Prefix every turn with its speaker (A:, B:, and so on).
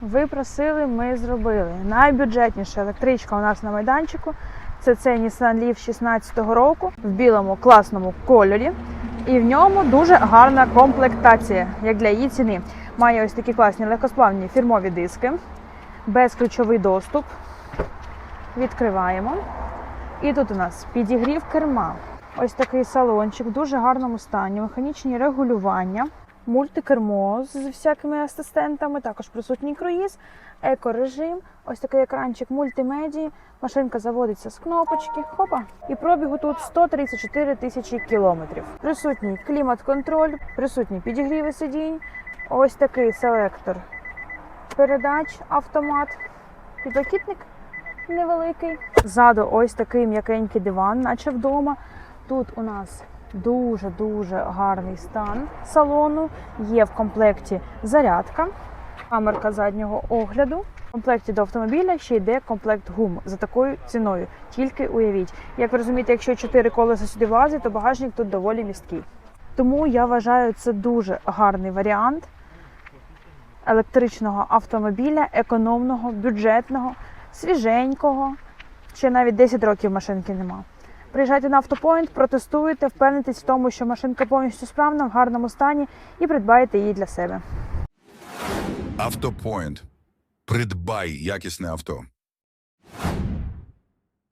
A: Ви просили, ми зробили. Найбюджетніша електричка у нас на майданчику. Це цей Nissan Leaf 16-го року в білому класному кольорі. І в ньому дуже гарна комплектація, як для її ціни. Має ось такі класні легкосплавні фірмові диски, безключовий доступ. Відкриваємо. І тут у нас підігрів керма. Ось такий салончик в дуже гарному стані, механічні регулювання, мультикермо з всякими асистентами, також присутній круїз, екорежим, ось такий екранчик мультимедії. Машинка заводиться з кнопочки. Хопа. І пробігу тут 134 тисячі кілометрів. Присутній клімат-контроль, присутні підігріви сидінь. Ось такий селектор передач, автомат, підлокітник невеликий. Ззаду ось такий м'якенький диван, наче вдома. Тут у нас дуже-дуже гарний стан салону. Є в комплекті зарядка, камерка заднього огляду. В комплекті до автомобіля ще йде комплект гум за такою ціною. Тільки уявіть. Як ви розумієте, якщо чотири колеса сюди влазить, то багажник тут доволі місткий. Тому я вважаю, це дуже гарний варіант електричного автомобіля, економного, бюджетного, свіженького. Ще навіть 10 років машинки нема. Приїжджайте на автопоінт, протестуйте, впевнитесь в тому, що машинка повністю справна, в гарному стані, і придбаєте її для себе.
B: Автопоінт. Придбай якісне авто.